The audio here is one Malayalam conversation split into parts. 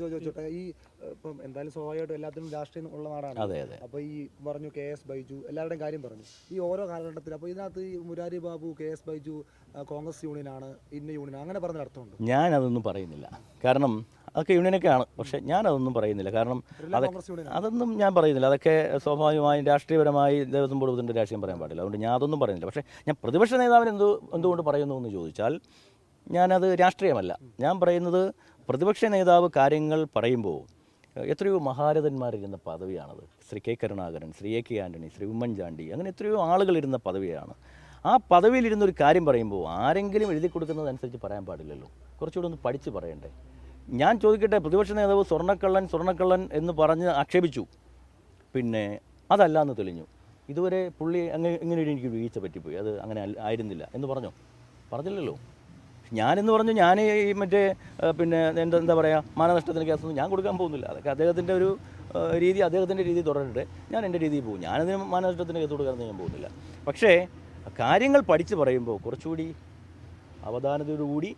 ചോദിച്ചോട്ടെ ഈ ഇപ്പം എന്തായാലും സ്വാഭാവികമായിട്ടും എല്ലാത്തിനും രാഷ്ട്രീയം ഉള്ള നാടാണ്. അതെ അതെ. അപ്പൊ ഈ പറഞ്ഞു കെ എസ് ബൈജു എല്ലാവരുടെയും കാര്യം പറഞ്ഞു. ഈ ഓരോ കാലഘട്ടത്തിൽ അപ്പോൾ ഇതിനകത്ത് ഈ മുരാരി ബാബു കെ എസ് ബൈജു കോൺഗ്രസ് യൂണിയനാണ് ഇന്ന യൂണിയൻ അങ്ങനെ പറഞ്ഞ അർത്ഥമുണ്ട്? ഞാൻ അതൊന്നും പറയുന്നില്ല. കാരണം അതൊക്കെ യൂണിയനൊക്കെയാണ്. പക്ഷെ ഞാൻ അതൊന്നും പറയുന്നില്ല. കാരണം അത് അതൊന്നും ഞാൻ പറയുന്നില്ല. അതൊക്കെ സ്വാഭാവികമായും രാഷ്ട്രീയപരമായി ദേവസ്വം ബോർഡിന്റെ രാഷ്ട്രീയം പറയാൻ പാടില്ല. അതുകൊണ്ട് ഞാൻ അതൊന്നും പറയുന്നില്ല. പക്ഷേ ഞാൻ പ്രതിപക്ഷ നേതാവിന് എന്തു എന്തുകൊണ്ട് പറയുന്നു എന്ന് ചോദിച്ചാൽ ഞാനത് രാഷ്ട്രീയമല്ല. ഞാൻ പറയുന്നത് പ്രതിപക്ഷ നേതാവ് കാര്യങ്ങൾ പറയുമ്പോൾ എത്രയോ മഹാരഥന്മാരിരുന്ന പദവിയാണത്. Shri K Karunakaran Shri A K Antony Shri Oommen Chandy അങ്ങനെ എത്രയോ ആളുകളിരുന്ന പദവിയാണ്. ആ പദവിയിലിരുന്നൊരു കാര്യം പറയുമ്പോൾ ആരെങ്കിലും എഴുതി കൊടുക്കുന്നതനുസരിച്ച് പറയാൻ പാടില്ലല്ലോ. കുറച്ചുകൂടെ ഒന്ന് പഠിച്ച് പറയണ്ടേ. ഞാൻ ചോദിക്കട്ടെ പ്രതിപക്ഷ നേതാവ് സ്വർണക്കള്ളൻ സ്വർണക്കള്ളൻ എന്ന് പറഞ്ഞ് ആക്ഷേപിച്ചു. പിന്നെ അതല്ല എന്ന് തെളിഞ്ഞു. ഇതുവരെ പുള്ളി അങ്ങനെ ഇങ്ങനെ എനിക്ക് വീഴ്ച പറ്റിപ്പോയി. അത് അങ്ങനെ ആയിരുന്നില്ല എന്ന് പറഞ്ഞോ? പറഞ്ഞില്ലല്ലോ. ഞാനെന്ന് പറഞ്ഞു ഞാൻ ഈ മറ്റേ പിന്നെ എന്താ എന്താ പറയുക മാനനഷ്ടത്തിന് കേസൊന്നും ഞാൻ കൊടുക്കാൻ പോകുന്നില്ല. അതൊക്കെ അദ്ദേഹത്തിന്റെ ഒരു രീതി അദ്ദേഹത്തിന്റെ രീതി തുടരട്ടെ. ഞാൻ എന്റെ രീതിയിൽ പോകും. ഞാനതിന് മാനനഷ്ടത്തിന് കേസ് കൊടുക്കാനൊന്നും ഞാൻ പോകുന്നില്ല. പക്ഷേ കാര്യങ്ങൾ പഠിച്ച് പറയുമ്പോൾ കുറച്ചുകൂടി അവധാനതയോടുകൂടി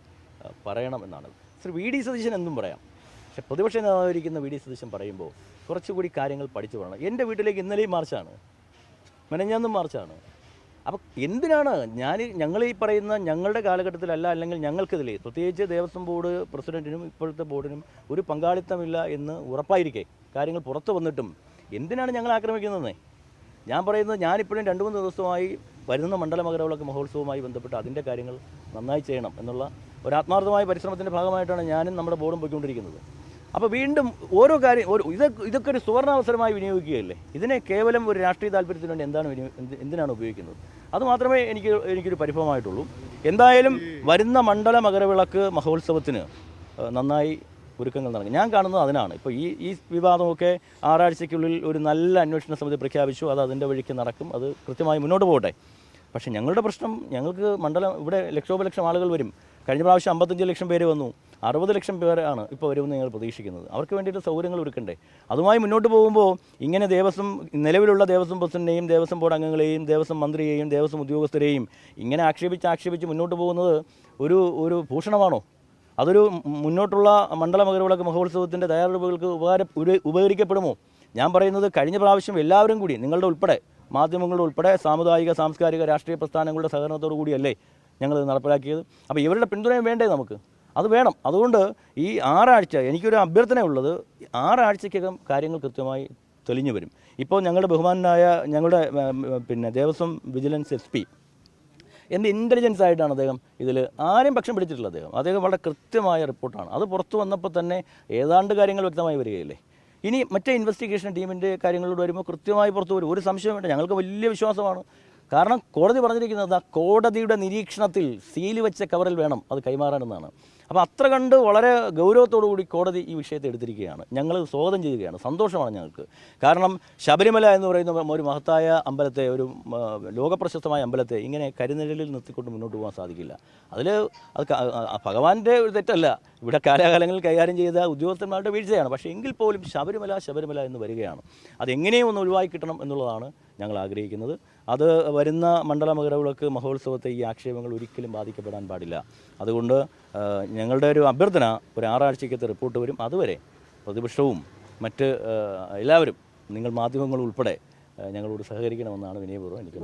പറയണമെന്നാണ് ശ്രീ വി ഡി സതീശൻ എന്തും പറയാം. പക്ഷെ പ്രതിപക്ഷ നേതാവായിരിക്കുന്ന വി ഡി സതീശൻ പറയുമ്പോൾ കുറച്ചുകൂടി കാര്യങ്ങൾ പഠിച്ചു പറയണം. എന്റെ വീട്ടിലേക്ക് ഇന്നലെയും മാർച്ചാണ്. മെനഞ്ഞാന്നും മാർച്ചാണ്. അപ്പോൾ എന്തിനാണ് ഞാൻ ഞങ്ങൾ ഈ പറയുന്ന ഞങ്ങളുടെ കാലഘട്ടത്തിലല്ല അല്ലെങ്കിൽ ഞങ്ങൾക്കിതിൽ പ്രത്യേകിച്ച് ദേവസ്വം ബോർഡ് പ്രസിഡന്റിനും ഇപ്പോഴത്തെ ബോർഡിനും ഒരു പങ്കാളിത്തമില്ല എന്ന് ഉറപ്പായിരിക്കെ. കാര്യങ്ങൾ പുറത്തു വന്നിട്ടും എന്തിനാണ് ഞങ്ങൾ ആക്രമിക്കുന്നത് ഞാൻ പറയുന്നത് ഞാനിപ്പോഴും രണ്ട് മൂന്ന് ദിവസമായി വരുന്ന മണ്ഡല മകരവിളക്ക് മഹോത്സവവുമായി ബന്ധപ്പെട്ട് അതിന്റെ കാര്യങ്ങൾ നന്നായി ചെയ്യണം എന്നുള്ള ഒരു ആത്മാർത്ഥമായ പരിശ്രമത്തിന്റെ ഭാഗമായിട്ടാണ് ഞാനും നമ്മുടെ ബോർഡും പോയിക്കൊണ്ടിരിക്കുന്നത്. അപ്പോൾ വീണ്ടും ഓരോ കാര്യം ഒരു ഇത് ഇതൊക്കെ ഒരു സുവർണാവസരമായി വിനിയോഗിക്കുകയല്ലേ? ഇതിനെ കേവലം ഒരു രാഷ്ട്രീയ താല്പര്യത്തിന് വേണ്ടി എന്താണ് വിനിയോ എന്തിനാണ് ഉപയോഗിക്കുന്നത്? അത് മാത്രമേ എനിക്ക് എനിക്കൊരു പരിഭവമായിട്ടുള്ളൂ. എന്തായാലും വരുന്ന മണ്ഡല മകരവിളക്ക് മഹോത്സവത്തിന് നന്നായി ഒരുക്കങ്ങൾ നടക്കും ഞാൻ കാണുന്നത് അതിനാണ്. ഇപ്പോൾ ഈ ഈ വിവാദമൊക്കെ ആറാഴ്ചയ്ക്കുള്ളിൽ ഒരു നല്ല അന്വേഷണ സമിതി പ്രഖ്യാപിച്ചു. അത് അതിന്റെ വഴിക്ക് നടക്കും. അത് കൃത്യമായി മുന്നോട്ട് പോകട്ടെ. പക്ഷേ ഞങ്ങളുടെ പ്രശ്നം ഞങ്ങൾക്ക് മണ്ഡലം ഇവിടെ ലക്ഷോപലക്ഷം ആളുകൾ വരും. കഴിഞ്ഞ പ്രാവശ്യം അമ്പത്തഞ്ച് ലക്ഷം പേര് വന്നു. അറുപത് ലക്ഷം പേരാണ് ഇപ്പോൾ വരുമെന്ന് ഞങ്ങൾ പ്രതീക്ഷിക്കുന്നത്. അവർക്ക് വേണ്ടിയിട്ട് സൗകര്യങ്ങൾ ഒരുക്കണ്ടേ? അതുമായി മുന്നോട്ട് പോകുമ്പോൾ ഇങ്ങനെ ദേവസ്വം നിലവിലുള്ള ദേവസ്വം പ്രസിഡന്റിനെയും ദേവസ്വം ബോർഡ് അംഗങ്ങളെയും ദേവസ്വം മന്ത്രിയെയും ദേവസ്വം ഉദ്യോഗസ്ഥരെയും ഇങ്ങനെ ആക്ഷേപിച്ച് ആക്ഷേപിച്ച് മുന്നോട്ട് പോകുന്നത് ഒരു ഒരു ഭൂഷണമാണോ? അതൊരു മുന്നോട്ടുള്ള മണ്ഡല മകരവിളക്ക് മഹോത്സവത്തിന്റെ തയ്യാറെടുപ്പുകൾക്ക് ഉപകാര ഉപകരിക്കപ്പെടുമോ? ഞാൻ പറയുന്നത് കഴിഞ്ഞ പ്രാവശ്യം എല്ലാവരും കൂടി നിങ്ങളുടെ ഉൾപ്പെടെ മാധ്യമങ്ങളുടെ ഉൾപ്പെടെ സാമുദായിക സാംസ്കാരിക രാഷ്ട്രീയ പ്രസ്ഥാനങ്ങളുടെ സഹകരണത്തോടു കൂടിയല്ലേ ഞങ്ങളിത് നടപ്പിലാക്കിയത്. അപ്പോൾ ഇവരുടെ പിന്തുണയും വേണ്ടേ നമുക്ക്? അത് വേണം. അതുകൊണ്ട് ഈ ആറാഴ്ച എനിക്കൊരു അഭ്യർത്ഥന ഉള്ളത് ആറാഴ്ചക്കകം കാര്യങ്ങൾ കൃത്യമായി തെളിഞ്ഞു വരും. ഇപ്പോൾ ഞങ്ങളുടെ ബഹുമാനായ ഞങ്ങളുടെ പിന്നെ ദേവസ്വം വിജിലൻസ് എസ് പി എന്ത് ഇന്റലിജൻസ് ആയിട്ടാണ് അദ്ദേഹം ഇതിൽ ആരെയും പക്ഷം പിടിച്ചിട്ടില്ല അദ്ദേഹം. അദ്ദേഹം വളരെ കൃത്യമായ റിപ്പോർട്ടാണ്. അത് പുറത്തു വന്നപ്പോൾ തന്നെ ഏതാണ്ട് കാര്യങ്ങൾ വ്യക്തമായി വരികയില്ലേ? ഇനി മറ്റേ ഇൻവെസ്റ്റിഗേഷൻ ടീമിന്റെ കാര്യങ്ങളോട് വരുമ്പോൾ കൃത്യമായി പുറത്തു വരും. ഒരു സംശയം വേണ്ട ഞങ്ങൾക്ക് വലിയ വിശ്വാസമാണ്. കാരണം കോടതി പറഞ്ഞിരിക്കുന്നത് ആ കോടതിയുടെ നിരീക്ഷണത്തിൽ സീൽ വെച്ച കവറിൽ വേണം അത് കൈമാറാനെന്നാണ്. അപ്പോൾ അത്ര കണ്ട് വളരെ ഗൗരവത്തോടു കൂടി കോടതി ഈ വിഷയത്തെ എടുത്തിരിക്കുകയാണ്. ഞങ്ങൾ സ്വാഗതം ചെയ്യുകയാണ്. സന്തോഷമാണ് ഞങ്ങൾക്ക്. കാരണം ശബരിമല എന്ന് പറയുന്ന ഒരു മഹത്തായ അമ്പലത്തെ ഒരു ലോകപ്രശസ്തമായ അമ്പലത്തെ ഇങ്ങനെ കരിനിഴലിൽ നിർത്തിക്കൊണ്ട് മുന്നോട്ട് പോകാൻ സാധിക്കില്ല. അതിൽ അത് ഭഗവാന്റെ ഒരു തെറ്റല്ല. ഇവിടെ കാലാകാലങ്ങളിൽ കൈകാര്യം ചെയ്ത ഉദ്യോഗസ്ഥന്മാരുടെ വീഴ്ചയാണ്. പക്ഷേ എങ്കിൽ പോലും ശബരിമല ശബരിമല എന്ന് വരികയാണ്. അതെങ്ങനെയും ഒന്ന് ഒഴിവാക്കി കിട്ടണം എന്നുള്ളതാണ് ഞങ്ങൾ ആഗ്രഹിക്കുന്നത്. അത് വരുന്ന മണ്ഡല മകരവിളക്ക് മഹോത്സവത്തെ ഈ ആക്ഷേപങ്ങൾ ഒരിക്കലും ബാധിക്കപ്പെടാൻ പാടില്ല. അതുകൊണ്ട് ഞങ്ങളുടെ ഒരു അഭ്യർത്ഥന ഒരു ആറാഴ്ചക്കത്തെ റിപ്പോർട്ട് വരും. അതുവരെ പ്രതിപക്ഷവും മറ്റ് എല്ലാവരും നിങ്ങൾ മാധ്യമങ്ങൾ ഉൾപ്പെടെ ഞങ്ങളോട് സഹകരിക്കണമെന്നാണ് വിനയപൂർവം എനിക്ക്